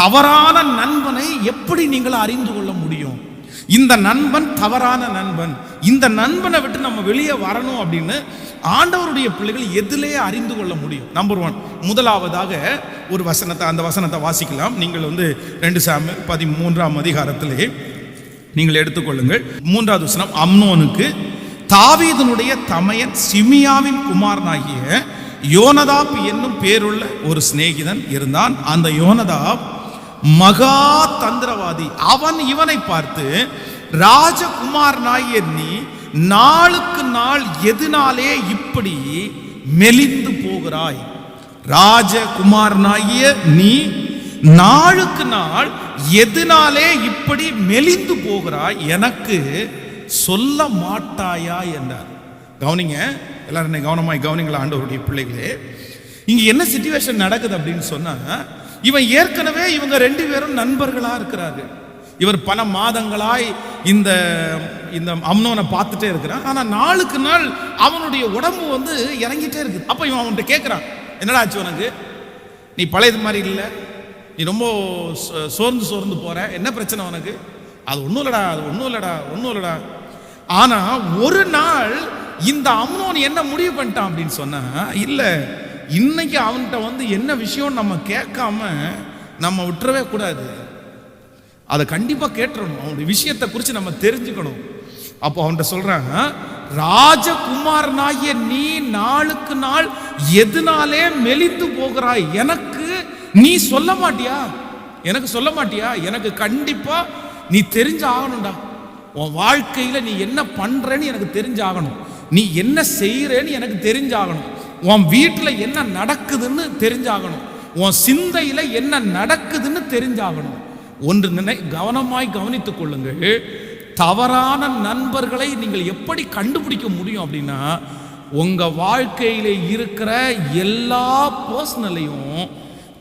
தவறான நண்பனை எப்படி நீங்கள் அறிந்து கொள்ள முடியும்? இந்த நண்பன் தவறான நண்பன். இந்த நண்பனை விட்டு நம்ம வெளியே வரணும் அப்படின்னு ஆண்டவருடைய பிள்ளைகள் எதிலே அறிந்து கொள்ள முடியும். நம்பர் ஒன் முதலாவதாக ஒரு வசனத்தை அந்த வசனத்தை வாசிக்கலாம். நீங்கள் வந்து ரெண்டு சாமி பதிமூன்றாம் அதிகாரத்திலே நீங்கள் எடுத்துக்கொள்ளுங்கள். மூன்றாவது வசனம். அம்னோனுக்கு தாவீதனுடைய தமையன் சிமியாவின் குமாரனாகிய யோனதாப் என்னும் பேருள்ள ஒரு சிநேகிதன் இருந்தான். அந்த யோனதாப் மகா தந்திரவாதி. அவன் இவனை பார்த்து ராஜகுமாரனாகிய நீ நாளுக்கு நாள் எதனாலே இப்படி மெலிந்து போகிறாய். ராஜகுமாரனாகிய நீ நாளுக்கு நாள் எதனாலே இப்படி மெலிந்து போகிறாய். எனக்கு சொல்ல மாட்டாயா? என்றார். கவனிங்க எல்லாரும் என்னை கவனமாய் கவனிங்களா ஆண்டவருடைய பிள்ளைகளே? இங்க என்ன சுச்சுவேஷன் நடக்குது அப்படின்னு சொன்னா இவன் ஏற்கனவே இவங்க ரெண்டு பேரும் நண்பர்களாக இருக்கிறார்கள் இவர் பல மாதங்களாய் இந்த இந்த அம்னோனை பார்த்துட்டே இருக்கிறான். ஆனால் நாளுக்கு நாள் அவனுடைய உடம்பு வந்து இறங்கிட்டே இருக்குது அப்போ இவன் அவன்கிட்ட கேட்குறான் என்னடா ஆச்சு உனக்கு? நீ பழையது மாதிரி இல்லை. நீ ரொம்ப சோ- சோர்ந்து சோர்ந்து போகிற என்ன பிரச்சனை உனக்கு? அது ஒன்றும் இல்லடா அது ஒன்றும் இல்லடா ஒன்றும் இல்லடா. ஆனால் ஒரு நாள் இந்த அம்னோன் என்ன முடிவு பண்ணிட்டான் அப்படின்னு சொன்னா இல்லை இன்னைக்கு அவன்கிட்ட வந்து என்ன விஷயம் நம்ம கேட்காம நம்ம விட்டுறவே கூடாது. அதை கண்டிப்பாக கேட்டுறணும். அவனுடைய விஷயத்தை குறித்து நம்ம தெரிஞ்சுக்கணும். அப்போ அவன்கிட்ட சொல்கிறாங்க ராஜகுமாரனாகிய நீ நாளுக்கு நாள் எதனாலே மெலிந்து போகிறாய்? எனக்கு நீ சொல்ல மாட்டியா? எனக்கு சொல்ல மாட்டியா? எனக்கு கண்டிப்பாக நீ தெரிஞ்சு ஆகணும்டா உன் வாழ்க்கையில் நீ என்ன பண்ணுறேன்னு எனக்கு தெரிஞ்சாகணும். நீ என்ன செய்கிறேன்னு எனக்கு தெரிஞ்சாகணும். உன் வீட்டில் என்ன நடக்குதுன்னு தெரிஞ்சாகணும். உன் சிந்தையில் என்ன நடக்குதுன்னு தெரிஞ்சாகணும். ஒன்று நினை கவனமாய் கவனித்துக் கொள்ளுங்கள். தவறான நண்பர்களை நீங்கள் எப்படி கண்டுபிடிக்க முடியும் அப்படின்னா உங்கள் வாழ்க்கையில் இருக்கிற எல்லா பர்சனலையும்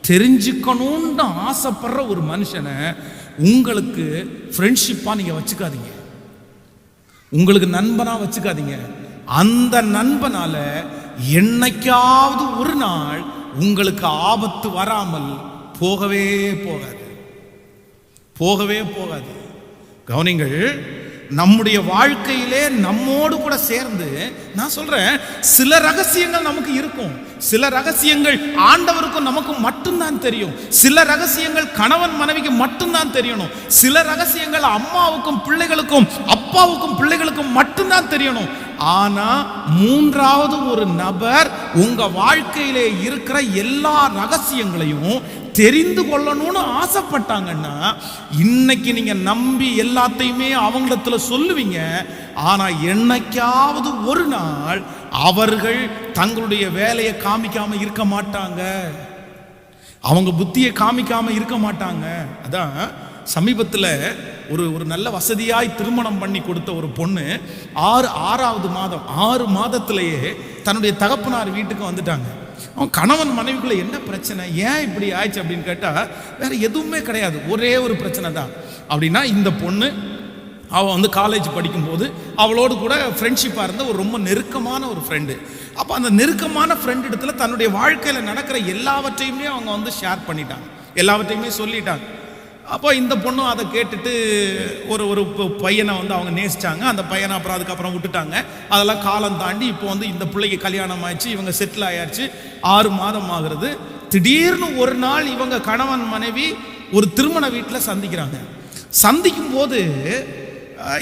தெரிஞ்சுக்கணும்னு ஆசைப்படுற ஒரு மனுஷனை உங்களுக்கு ஃப்ரெண்ட்ஷிப்பாக நீங்கள் வச்சுக்காதீங்க. உங்களுக்கு நண்பனாக வச்சுக்காதீங்க. அந்த நண்பனால என்னைக்காவது ஒரு நாள் உங்களுக்கு ஆபத்து வராமல் போகவே போகாது. போகவே போகாது. கவனிங்கள் நம்முடைய வாழ்க்கையிலே நம்மோடு கூட சேர்ந்து நான் சொல்றேன் சில ரகசியங்கள் நமக்கு இருக்கும். சில ரகசியங்கள் ஆண்டவருக்கும் நமக்கும் மட்டும்தான் தெரியும். சில ரகசியங்கள் கணவன் மனைவிக்கு மட்டும்தான் தெரியணும். சில ரகசியங்கள் அம்மாவுக்கும் பிள்ளைகளுக்கும் அப்பாவுக்கும் பிள்ளைகளுக்கும் மட்டும்தான் தெரியணும். ஆனா மூன்றாவது ஒரு நபர் உங்க வாழ்க்கையிலே இருக்கிற எல்லா ரகசியங்களையும் தெரிந்து கொள்ளணும்னு ஆசைப்பட்டாங்கன்னா இன்னைக்கு நீங்க நம்பி எல்லாத்தையுமே அவங்களிடத்துல சொல்லுவீங்க. ஆனா என்னைக்காவது ஒரு நாள் அவர்கள் தங்களுடைய வேலையை காமிக்காம இருக்க மாட்டாங்க. அவங்க புத்தியை காமிக்காம இருக்க மாட்டாங்க. அதான் சமீபத்தில் ஒரு ஒரு நல்ல வசதியாய் திருமணம் பண்ணி கொடுத்த ஒரு பொண்ணு ஆறு ஆறாவது மாதம் ஆறு மாதத்திலேயே தன்னுடைய தகப்பனார் வீட்டுக்கு வந்துட்டாங்க. அவன் கணவன் மனைவிக்குள்ள என்ன பிரச்சனை? ஏன் இப்படி ஆயிடுச்சு அப்படின்னு கேட்டால் வேற எதுவுமே கிடையாது. ஒரே ஒரு பிரச்சனை தான் அப்படின்னா இந்த பொண்ணு அவள் வந்து காலேஜ் படிக்கும்போது அவளோடு கூட ஃப்ரெண்ட்ஷிப்பாக இருந்த ஒரு ரொம்ப நெருக்கமான ஒரு ஃப்ரெண்டு அப்போ அந்த நெருக்கமான ஃப்ரெண்ட் இடத்துல தன்னுடைய வாழ்க்கையில் நடக்கிற எல்லாவற்றையுமே அவங்க வந்து ஷேர் பண்ணிட்டாங்க. எல்லாவற்றையுமே சொல்லிட்டாங்க. அப்போ இந்த பொண்ணும் அதை கேட்டுட்டு ஒரு ஒரு பையனை வந்து அவங்க நேசிச்சாங்க. அந்த பையனை அப்புறம் அதுக்கப்புறம் விட்டுட்டாங்க. அதெல்லாம் காலம் தாண்டி இப்போ வந்து இந்த பிள்ளைக்கு கல்யாணம் ஆயிடுச்சு. இவங்க செட்டில் ஆயாச்சு. ஆறு மாதம் ஆகுறது. திடீர்னு ஒரு நாள் இவங்க கணவன் மனைவி ஒரு திருமண வீட்டில் சந்திக்கிறாங்க. சந்திக்கும் போது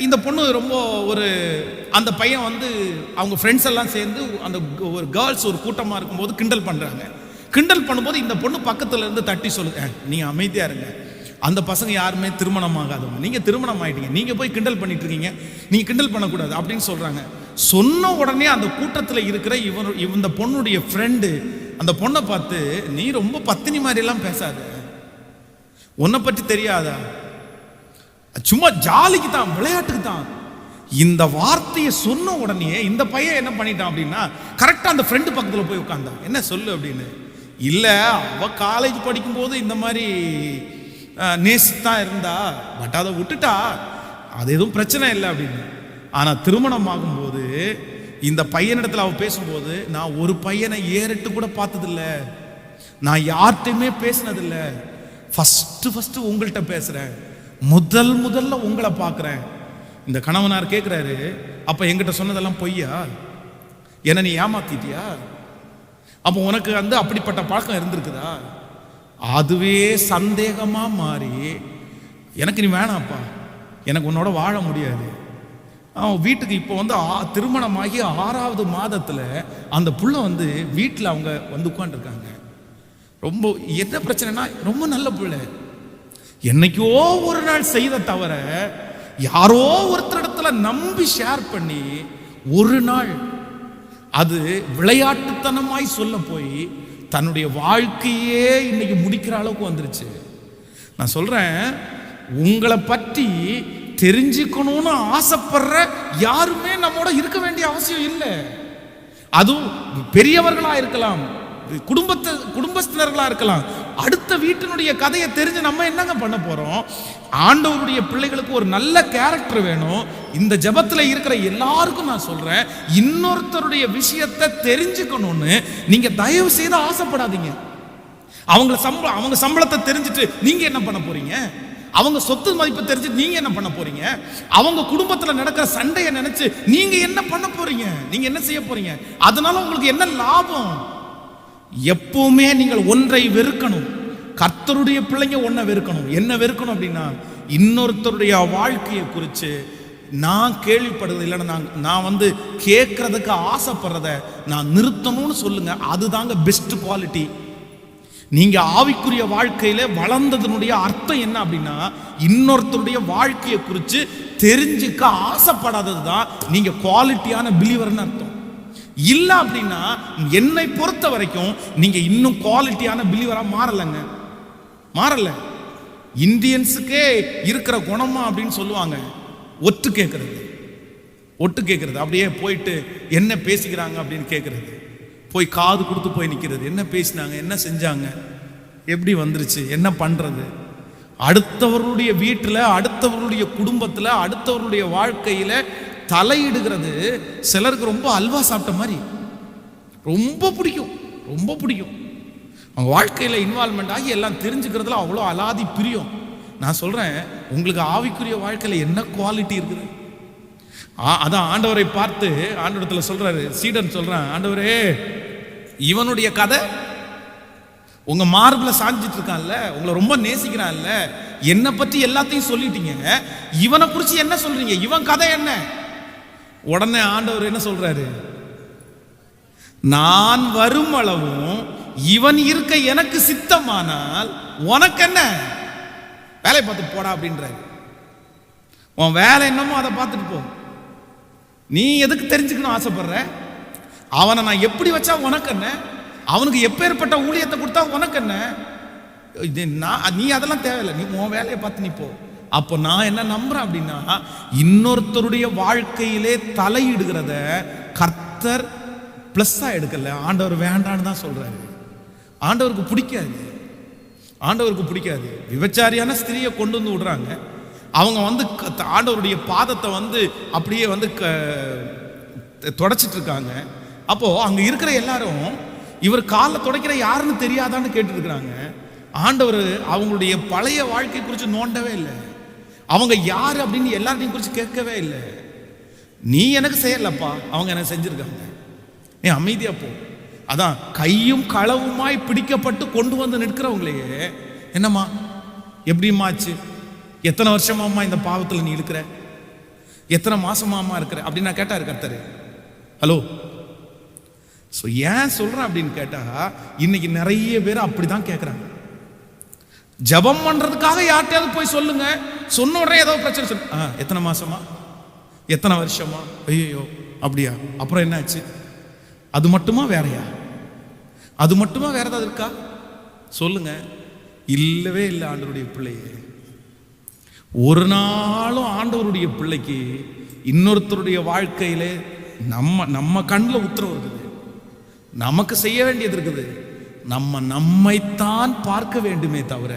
இந்த பொண்ணு ரொம்ப ஒரு அந்த பையன் வந்து அவங்க ஃப்ரெண்ட்ஸ் எல்லாம் சேர்ந்து அந்த ஒரு கேர்ள்ஸ் ஒரு கூட்டமாக இருக்கும்போது கிண்டல் பண்ணுறாங்க கிண்டல் பண்ணும்போது இந்த பொண்ணு பக்கத்தில் இருந்து தட்டி சொல்லுங்க நீங்கள் அமைதியா இருங்க. அந்த பசங்க யாருமே திருமணம் ஆகாதவங்க. நீங்கள் திருமணம் ஆகிட்டீங்க நீங்கள் போய் கிண்டல் பண்ணிட்டு இருக்கீங்க. நீங்கள் கிண்டல் பண்ணக்கூடாது. அப்படின்னு சொல்கிறாங்க சொன்ன உடனே அந்த கூட்டத்தில் இருக்கிற இவன் இந்த பொண்ணுடைய ஃப்ரெண்டு அந்த பொண்ணை பார்த்து நீ ரொம்ப பத்தினி மாதிரிலாம் பேசாத. உன்னை பற்றி தெரியாதா? சும்மா ஜாலிக்கு தான் விளையாட்டுக்கு தான் இந்த வார்த்தையை சொன்ன உடனே இந்த பையன் என்ன பண்ணிட்டான் அப்படின்னா கரெக்டாக அந்த ஃப்ரெண்டு பக்கத்தில் போய் உட்காந்தான் என்ன சொல்லு அப்படின்னு. இல்லை அவ காலேஜ் படிக்கும்போது இந்த மாதிரி நேசித்தான் இருந்தா பட் அதை விட்டுட்டா அது எதுவும் பிரச்சனை இல்லை அப்படின்னு. ஆனால் திருமணம் ஆகும்போது இந்த பையனிடத்தில் அவள் பேசும்போது நான் ஒரு பையனை ஏறிட்டு கூட பார்த்ததில்ல. நான் யார்கிட்டையுமே பேசினதில்லை. ஃபஸ்ட்டு ஃபஸ்ட்டு உங்கள்கிட்ட பேசுகிறேன் முதல் முதல்ல உங்களை பார்க்குறேன். இந்த கணவனார் கேட்குறாரு அப்போ எங்கிட்ட சொன்னதெல்லாம் பொய்யா? என்னை நீ ஏமாத்திட்டியா? அப்போ உனக்கு வந்து அப்படிப்பட்ட பழக்கம் இருந்திருக்குதா? அதுவே சந்தேகமாக மாறி எனக்கு நீ வேணாம்ப்பா. எனக்கு உன்னோட வாழ முடியாது. அவன் வீட்டுக்கு இப்போ வந்து ஆ- திருமணமாகி ஆறாவது மாதத்தில் அந்த புள்ள வந்து வீட்டில் அவங்க வந்து உட்காந்துருக்காங்க ரொம்ப என்ன பிரச்சனைனா ரொம்ப நல்ல பிள்ளை. என்னைக்கோ ஒரு நாள் செய்த தவிர யாரோ ஒருத்தரிடத்துல நம்பி ஷேர் பண்ணி ஒரு நாள் அது விளையாட்டுத்தனமாய் சொல்ல போய் தன்னுடைய வாழ்க்கையே இன்னைக்கு முடிக்கிற அளவுக்கு வந்துருச்சு. நான் சொல்றேன் உங்களை பற்றி தெரிஞ்சுக்கணும்னு ஆசைப்படுற யாருமே நம்மோட இருக்க வேண்டிய அவசியம் இல்லை. அதுவும் பெரியவர்களா இருக்கலாம் குடும்பத்தை குடும்பஸ்தினர்களாக இருக்கலாம். அடுத்த வீட்டினுடைய கதையை தெரிஞ்சு நம்ம என்னங்க பண்ண போறோம்? ஆண்டவருடைய பிள்ளைகளுக்கு ஒரு நல்ல கேரக்டர் வேணும். இந்த ஜெபத்துல இருக்கிற எல்லாருக்கும் நான் சொல்றேன். இன்னொருத்தருடைய விஷயத்தை தெரிஞ்சுக்கணும்னு நீங்க தயவு செய்து ஆசைப்படாதீங்க. அவங்க சம்பளம் அவங்க சம்பளத்தை தெரிஞ்சுட்டு நீங்க என்ன பண்ண போறீங்க? அவங்க சொத்து மதிப்பு தெரிஞ்சு நீங்க என்ன பண்ண போறீங்க? அவங்க குடும்பத்துல நடக்கிற சண்டையை நினைச்சு நீங்க என்ன பண்ண போறீங்க? நீங்க என்ன செய்ய போறீங்க? அதனால உங்களுக்கு என்ன லாபம்? எப்பவுமே நீங்கள் ஒன்றை வெறுக்கணும். கர்த்தருடைய பிள்ளைங்க ஒன்றை வெறுக்கணும். என்ன வெறுக்கணும் அப்படின்னா இன்னொருத்தருடைய வாழ்க்கையை குறித்து நான் கேள்விப்படுறது இல்லைன்னா நான் நான் வந்து கேட்கறதுக்கு ஆசைப்படுறத நான் நிறுத்தணும்னு சொல்லுங்க. அதுதாங்க பெஸ்ட் குவாலிட்டி நீங்க ஆவிக்குரிய வாழ்க்கையில வளர்ந்ததனுடைய அர்த்தம் என்ன அப்படின்னா இன்னொருத்தருடைய வாழ்க்கையை குறித்து தெரிஞ்சுக்க ஆசைப்படாதது தான் நீங்க குவாலிட்டியான பிலீவர்னு அர்த்தம். இல்லை அப்படின்னா என்னை பொறுத்த வரைக்கும் நீங்கள் இன்னும் குவாலிட்டியான பிலீவராக மாறலைங்க. மாறலை. இந்தியன்ஸுக்கே இருக்கிற குணமா அப்படின்னு சொல்லுவாங்க. ஒட்டு கேட்கறது ஒட்டு கேட்கறது அப்படியே போயிட்டு என்ன பேசிக்கிறாங்க அப்படின்னு கேட்கறது போய் காது கொடுத்து போய் நிற்கிறது என்ன பேசினாங்க? என்ன செஞ்சாங்க? எப்படி வந்துருச்சு? என்ன பண்ணுறது அடுத்தவர்களுடைய வீட்டில் அடுத்தவர்களுடைய குடும்பத்தில் அடுத்தவர்களுடைய வாழ்க்கையில் தலையிடுகிறது. சிலருக்கு ரொம்ப அல்வா சாப்பிட்ட மாதிரி. ரொம்ப பிடிக்கும். ரொம்ப பிடிக்கும். அவங்க வாழ்க்கையில் இன்வால்மெண்ட் ஆகி எல்லாம் தெரிஞ்சுக்கிறதுல அவ்வளோ அலாதி பிரியம். நான் சொல்கிறேன் உங்களுக்கு ஆவிக்குரிய வாழ்க்கையில் என்ன குவாலிட்டி இருக்குது? ஆ- அதான் ஆண்டவரை பார்த்து ஆண்டவரத்தில் சொல்கிறாரு சீடன் சொல்கிறேன் ஆண்டவரே இவனுடைய கதை உங்கள் மார்பில் சாஞ்சிட்டு இருக்கான்ல உங்களை ரொம்ப நேசிக்கிறான்ல என்னை பற்றி எல்லாத்தையும் சொல்லிட்டீங்க. இவனை குறித்து என்ன சொல்கிறீங்க இவன் கதை என்ன? உடனே ஆண்டவர் என்ன சொல்றாரு? நான் வரும் அளவும் இவன் இருக்க எனக்கு சித்தமானால் உனக்கு என்ன வேலையை பார்த்து போடா அப்படின்றாரு. உன் வேலை என்னமோ அதை பார்த்துட்டு போ. நீ எதுக்கு தெரிஞ்சுக்கணும் ஆசைப்படுற? அவனை நான் எப்படி வச்சா உனக்கு என்ன அவனுக்கு எப்பேற்பட்ட ஊழியத்தை கொடுத்தா உனக்கு என்ன இது நான் நீ அதெல்லாம் தேவையில்லை. நீ உன் வேலையை பார்த்து நீ போ. அப்போ நான் என்ன நம்புறேன் அப்படின்னா இன்னொருத்தருடைய வாழ்க்கையிலே தலையிடுகிறத கர்த்தர் ப்ளஸ்ஸாக எடுக்கல. ஆண்டவர் வேண்டான்னு தான் சொல்கிறாரு ஆண்டவருக்கு பிடிக்காது. ஆண்டவருக்கு பிடிக்காது. விபச்சாரியான ஸ்திரியை கொண்டு வந்து விடுறாங்க. அவங்க வந்து ஆண்டவருடைய பாதத்தை வந்து அப்படியே வந்து க- தொடச்சிட்டு இருக்காங்க. அப்போது அங்கே இருக்கிற எல்லாரும் இவர் காலில் துடைக்கிற யாருன்னு தெரியாதான்னு கேட்டுருக்குறாங்க ஆண்டவர் அவங்களுடைய பழைய வாழ்க்கை குறித்து நோண்டவே இல்லை. அவங்க யார் அப்படின்னு எல்லார்ட்டையும் குறித்து கேட்கவே இல்லை. நீ எனக்கு செய்யலப்பா அவங்க எனக்கு செஞ்சிருக்காங்க. நீ அமைதியாக போ. அதான் கையும் களவுமாய் பிடிக்கப்பட்டு கொண்டு வந்து நிற்கிறவங்களையே என்னம்மா எப்படிம்மா ஆச்சு? எத்தனை வருஷமாம்மா இந்த பாவத்தில் நீ இருக்கிற? எத்தனை மாசமாம்மா இருக்கிற? அப்படின்னு நான் கேட்டாரு கர்த்தரு. ஹலோ? ஸோ ஏன் சொல்கிறேன் அப்படின்னு கேட்டால் இன்னைக்கு நிறைய பேர் அப்படி தான் கேட்குறாங்க ஜெபம் பண்றதுக்காக யார்கிட்டயாவது போய் சொல்லுங்க. சொன்ன உடனே ஏதோ பிரச்சனை சொல்லு. ஆ எத்தனை மாசமா? எத்தனை வருஷமா? ஐயோ அப்படியா? அப்புறம் என்னாச்சு? அது மட்டுமா வேறயா? அது மட்டுமா வேற ஏதாவது இருக்கா? சொல்லுங்க. இல்லவே இல்லை ஆண்டவருடைய பிள்ளையே. ஒரு நாளும் ஆண்டவருடைய பிள்ளைக்கு இன்னொருத்தருடைய வாழ்க்கையிலே நம்ம நம்ம கண்ணில் உத்தரவு இருக்குது. நமக்கு செய்ய வேண்டியது இருக்குது. நம்ம நம்மைத்தான் பார்க்க வேண்டுமே தவிர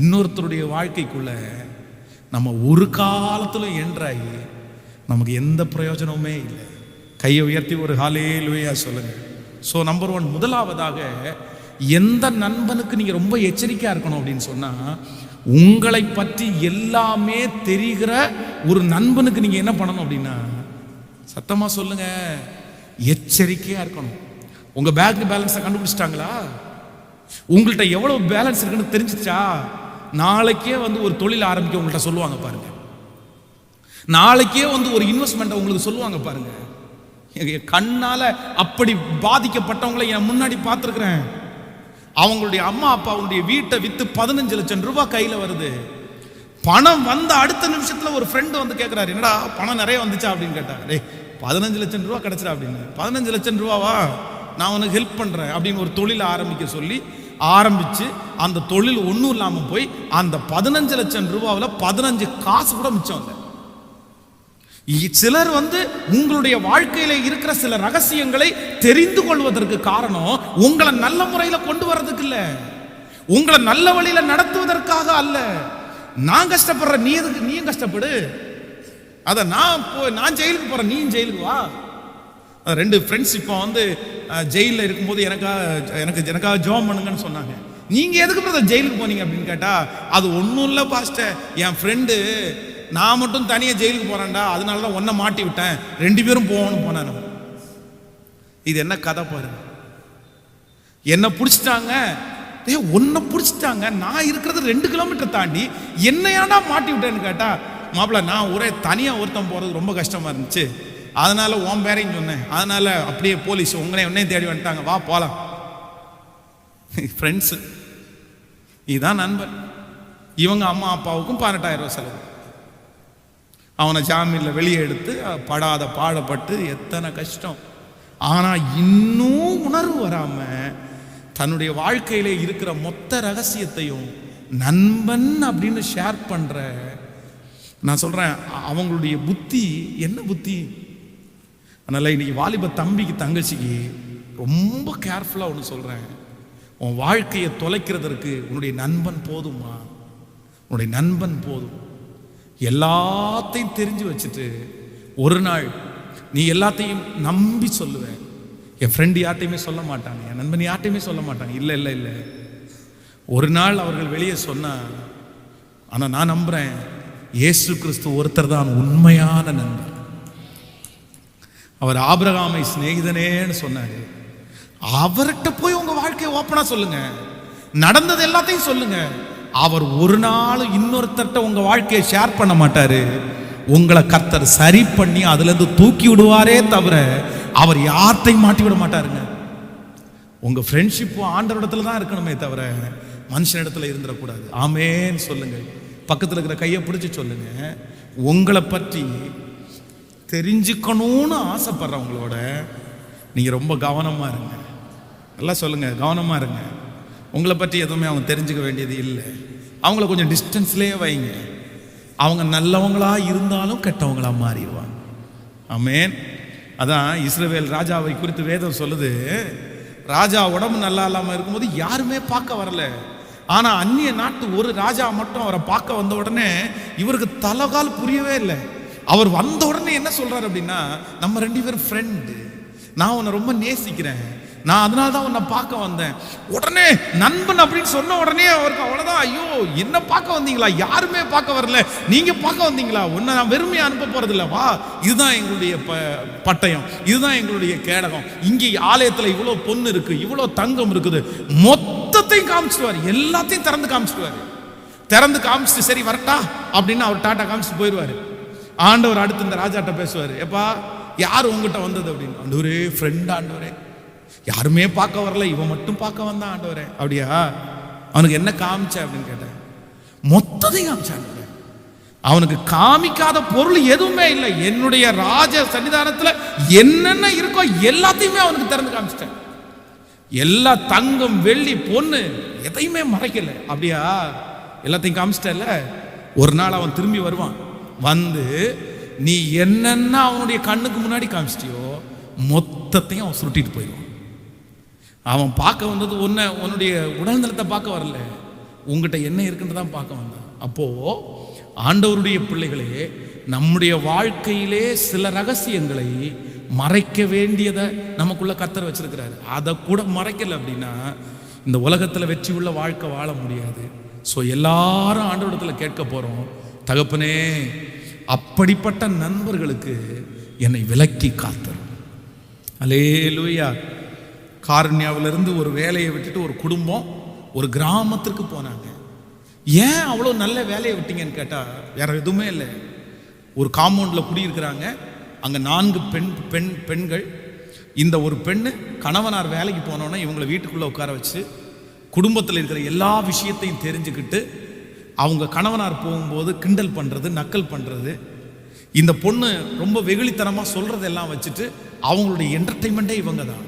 இன்னொருத்தருடைய வாழ்க்கைக்குள்ள நம்ம ஒரு காலத்தில் என்றாகி நமக்கு எந்த பிரயோஜனமுமே இல்லை. கையை உயர்த்தி ஒரு ஹாலே லுவையா சொல்லுங்க. ஸோ நம்பர் ஒன் முதலாவதாக எந்த நண்பனுக்கு நீங்கள் ரொம்ப எச்சரிக்கையாக இருக்கணும் அப்படின்னு சொன்னால் உங்களை பற்றி எல்லாமே தெரிகிற ஒரு நண்பனுக்கு நீங்கள் என்ன பண்ணணும் அப்படின்னா சத்தமாக சொல்லுங்க. எச்சரிக்கையாக இருக்கணும். உங்கள் பேங்க் பேலன்ஸை கண்டுபிடிச்சிட்டாங்களா? உங்கள்கிட்ட எவ்வளோ பேலன்ஸ் இருக்குன்னு தெரிஞ்சிச்சா? நாளைக்கே வந்து ஒரு தொழில் ஆரம்பிக்க உங்கள்கிட்ட சொல்லுவாங்க பாருங்க. நாளைக்கே வந்து ஒரு இன்வெஸ்ட்மெண்ட்டை உங்களுக்கு சொல்லுவாங்க பாருங்க. கண்ணால் அப்படி பாதிக்கப்பட்டவங்களை என் முன்னாடி பார்த்துருக்குறேன். அவங்களுடைய அம்மா அப்பாவுடைய வீட்டை விற்று பதினஞ்சு லட்சம் ரூபாய் கையில் வருது. பணம் வந்த அடுத்த நிமிஷத்தில் ஒரு ஃப்ரெண்டு வந்து கேட்குறாரு என்னடா பணம் நிறைய வந்துச்சா? அப்படின்னு கேட்டார் டேய் பதினஞ்சு லட்சம் ரூபா கிடச்சிடா அப்படின்னு. பதினஞ்சு லட்சம் ரூபாவா? நான் உனக்கு ஹெல்ப் பண்ணுறேன் அப்படின்னு ஒரு தொழிலை ஆரம்பிக்க சொல்லி ஆரம்பித்து அந்த தொழில் ஒன்றும் இல்லாமல் போய் அந்த பதினஞ்சு லட்சம் ரூபாவில் பதினஞ்சு காசு கூட மிச்சம் இல்லை. சிலர் வந்து உங்களுடைய வாழ்க்கையில இருக்கிற சில ரகசியங்களை தெரிந்து கொள்வதற்கு காரணம் உங்களை நல்ல முறையில கொண்டு வர்றதுக்கு இல்லை. உங்களை நல்ல வழியில நடத்துவதற்காக அல்ல. நான் கஷ்டப்படுற நீ எதுக்கு நீயும் கஷ்டப்படு. அதை நான் நான் ஜெயிலுக்கு போறேன் நீயும் ஜெயிலுக்கு வா. ரெண்டு ஃப்ரெண்ட்ஸ் இப்போ வந்து ஜெயிலில் இருக்கும்போது எனக்காக எனக்கு எனக்காக ஜோம் பண்ணுங்கன்னு சொன்னாங்க. நீங்கள் எதுக்கு பிரதர் ஜெயிலுக்கு போனீங்க அப்படின்னு கேட்டா அது ஒன்றும் இல்லை பாஸ்டர் என் ஃப்ரெண்டு நான் மட்டும் தனியாக ஜெயிலுக்கு போகிறேன்டா அதனால தான் ஒன்றை மாட்டி விட்டேன். ரெண்டு பேரும் போகணும்னு போனேன் இது என்ன கதை பாருங்க. என்ன பிடிச்சிட்டாங்க. ஏ ஒன்றை பிடிச்சிட்டாங்க. நான் இருக்கிறது ரெண்டு கிலோமீட்டர் தாண்டி என்னையாடா மாட்டி விட்டேன்னு கேட்டா மாப்பிள்ள நான் ஒரே தனியாக ஒருத்தன் போகிறது ரொம்ப கஷ்டமாக இருந்துச்சு. அதனால உன் பேரையும் சொன்னேன். அதனால அப்படியே போலீஸ் உங்களே உன்னையும் தேடி வந்துட்டாங்க. வா போலாம். ஃப்ரெண்ட்ஸு இதுதான் நண்பன். இவங்க அம்மா அப்பாவுக்கும் பதினெட்டாயிரம் ரூபாய் செலவு. அவனை ஜாமீனில் வெளியே எடுத்து படாத பாடப்பட்டு எத்தனை கஷ்டம். ஆனால் இன்னும் உணர்வு வராம தன்னுடைய வாழ்க்கையில இருக்கிற மொத்த ரகசியத்தையும் நண்பன் அப்படின்னு ஷேர் பண்ற நான் சொல்றேன் அவங்களுடைய புத்தி என்ன புத்தி? அதனால் இன்றைக்கி வாலிப தம்பிக்கு தங்கச்சிக்கு ரொம்ப கேர்ஃபுல்லாக ஒன்று சொல்கிறேன் உன் வாழ்க்கையை தொலைக்கிறதற்கு உன்னுடைய நண்பன் போதுமா உன்னுடைய நண்பன் போதும். எல்லாத்தையும் தெரிஞ்சு வச்சுட்டு ஒரு நாள் நீ எல்லாத்தையும் நம்பி சொல்லுவேன். என் ஃப்ரெண்டு யார்ட்டையுமே சொல்ல மாட்டாங்க என் நண்பன் யார்ட்டையுமே சொல்ல மாட்டாங்க இல்லை இல்லை இல்லை. ஒரு நாள் அவர்கள் வெளியே சொன்னால் ஆனால் நான் நம்புறேன் இயேசு கிறிஸ்து ஒருத்தர் தான் உண்மையான நண்பர். அவர் ஆபிரகாமை சிநேகிதனேன்னு சொன்னாரு. அவர்கிட்ட போய் உங்க வாழ்க்கையை ஓப்பனா சொல்லுங்க. நடந்தது எல்லாத்தையும் சொல்லுங்க. அவர் ஒரு நாள் இன்னொருத்தர்கிட்ட உங்க வாழ்க்கையை ஷேர் பண்ண மாட்டாரு. உங்களை கர்த்தர் சரி பண்ணி அதுலேருந்து தூக்கி விடுவாரே தவிர அவர் யார்த்தையும் மாட்டி விட மாட்டாருங்க. உங்க ஃப்ரெண்ட்ஷிப்பும் ஆண்டவரிடத்துல தான் இருக்கணுமே தவிர மனுஷனிடத்துல இருந்துடக்கூடாது. ஆமேன்னு சொல்லுங்க. பக்கத்தில் இருக்கிற கையை பிடிச்சி சொல்லுங்க. உங்களை பற்றி தெரிஞ்சுக்கணும்னு ஆசைப்படுறவங்களோட நீங்கள் ரொம்ப கவனமாக இருங்க. நல்லா சொல்லுங்கள் கவனமாக இருங்க. உங்களை பற்றி எதுவுமே அவங்க தெரிஞ்சுக்க வேண்டியது இல்லை. அவங்கள கொஞ்சம் டிஸ்டன்ஸ்லேயே வைங்க. அவங்க நல்லவங்களா இருந்தாலும் கெட்டவங்களா மாறிடுவாங்க. ஆமேன். அதான் இஸ்ரேவேல் ராஜாவை குறித்து வேதம் சொல்லுது. ராஜா உடம்பு நல்லா இல்லாமல் இருக்கும்போது யாருமே பார்க்க வரல. ஆனால் அந்நிய நாட்டு ஒரு ராஜா மட்டும் அவரை பார்க்க வந்த உடனே இவருக்கு தலகால் புரியவே இல்லை. அவர் வந்த உடனே என்ன சொல்றாரு அப்படின்னா நம்ம ரெண்டு பேரும் ஃப்ரெண்டு நான் உன்னை ரொம்ப நேசிக்கிறேன். நான் அதனால தான் உன்னை பார்க்க வந்தேன். உடனே நண்பன் அப்படின்னு சொன்ன உடனே அவருக்கு அவ்வளோதான் ஐயோ என்ன பார்க்க வந்தீங்களா? யாருமே பார்க்க வரல. நீங்கள் பார்க்க வந்தீங்களா? உன்னை நான் வெறுமையாக அனுப்ப போகிறதில்ல வா இதுதான் எங்களுடைய ப- பட்டயம். இதுதான் எங்களுடைய கேடகம். இங்கே ஆலயத்தில் இவ்வளோ பொண்ணு இருக்குது இவ்வளோ தங்கம் இருக்குது. மொத்தத்தையும் காமிச்சிடுவார். எல்லாத்தையும் திறந்து காமிச்சிடுவார். திறந்து காமிச்சிட்டு சரி வரட்டா அப்படின்னு அவர் டாட்டா காமிச்சிட்டு போயிடுவார். ஆண்டவர் அடுத்து இந்த ராஜாட்ட பேசுவார். எப்பா யார் உங்ககிட்ட வந்தது அப்படின்னு? ஆண்டவரே ஃப்ரெண்ட் ஆண்டவரே. யாருமே பார்க்க வரல இவன் மட்டும் பார்க்க வந்தான் ஆண்டவரே. அப்படியா? அவனுக்கு என்ன காமிச்ச அப்படின்னு கேட்டேன். மொத்தத்தையும் காமிச்சான் அவனுக்கு காமிக்காத பொருள் எதுவுமே இல்லை. என்னுடைய ராஜ சன்னிதானத்தில் என்னென்ன இருக்கோ எல்லாத்தையுமே அவனுக்கு திறந்து காமிச்சிட்டேன். எல்லா தங்கம் வெள்ளி பொண்ணு எதையுமே மறைக்கல. அப்படியா? எல்லாத்தையும் காமிச்சிட்டல ஒரு நாள் அவன் திரும்பி வருவான். வந்து நீ என்னென்ன அவனுடைய கண்ணுக்கு முன்னாடி காமிச்சிட்டியோ மொத்தத்தையும் அவன் சுருட்டிட்டு போயிடுவான். அவன் பார்க்க வந்தது உன்னை உன்னுடைய உடல்நலத்தை பார்க்க வரல. உங்ககிட்ட என்ன இருக்குன்னு தான் பார்க்க வந்தான். அப்போது ஆண்டவருடைய பிள்ளைகளே நம்முடைய வாழ்க்கையிலே சில ரகசியங்களை மறைக்க வேண்டியதை நமக்குள்ள கத்தர் வச்சிருக்கிறாரு. அதை கூட மறைக்கல அப்படின்னா இந்த உலகத்தில் வெற்றி உள்ள வாழ்க்கை வாழ முடியாது. ஸோ எல்லாரும் ஆண்டவரிடத்தில் கேட்க போகிறோம் தகப்பனே அப்படிப்பட்ட நண்பர்களுக்கு என்னை விலக்கி காத்தரும் அலேலூயா கார்னியாவிலிருந்து ஒரு வேலையை விட்டுட்டு ஒரு குடும்பம் ஒரு கிராமத்திற்கு போனாங்க. ஏன் அவ்வளோ நல்ல வேலையை விட்டீங்கன்னு கேட்டால் வேற எதுவுமே இல்லை. ஒரு காம்பவுண்டில் குடியிருக்கிறாங்க. அங்கே நான்கு பெண் பெண் பெண்கள். இந்த ஒரு பெண்ணு கணவனார் வேலைக்கு போனோன்னே இவங்களை வீட்டுக்குள்ளே உட்கார வச்சு குடும்பத்தில் இருக்கிற எல்லா விஷயத்தையும் தெரிஞ்சுக்கிட்டு அவங்க கணவனார் போகும்போது கிண்டல் பண்ணுறது நக்கல் பண்ணுறது இந்த பொண்ணு ரொம்ப வெகுளித்தனமாக சொல்கிறதெல்லாம் வச்சுட்டு அவங்களுடைய என்டர்டெயின்மெண்ட்டே இவங்க தான்.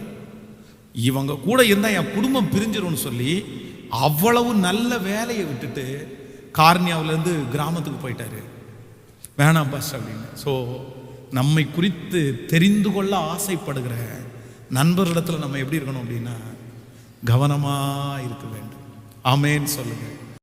இவங்க கூட இருந்தால் என் குடும்பம் பிரிஞ்சிரும்னு சொல்லி அவ்வளவு நல்ல வேலையை விட்டுட்டு கார்னியாவிலேருந்து கிராமத்துக்கு போயிட்டாரு. வேணாம் பஸ் அப்படின்னு. ஸோ நம்மை குறித்து தெரிந்து கொள்ள ஆசைப்படுகிற நண்பர்களிடத்தில் நம்ம எப்படி இருக்கணும் அப்படின்னா கவனமாக இருக்க வேண்டும். ஆமேன்னு சொல்லுங்கள்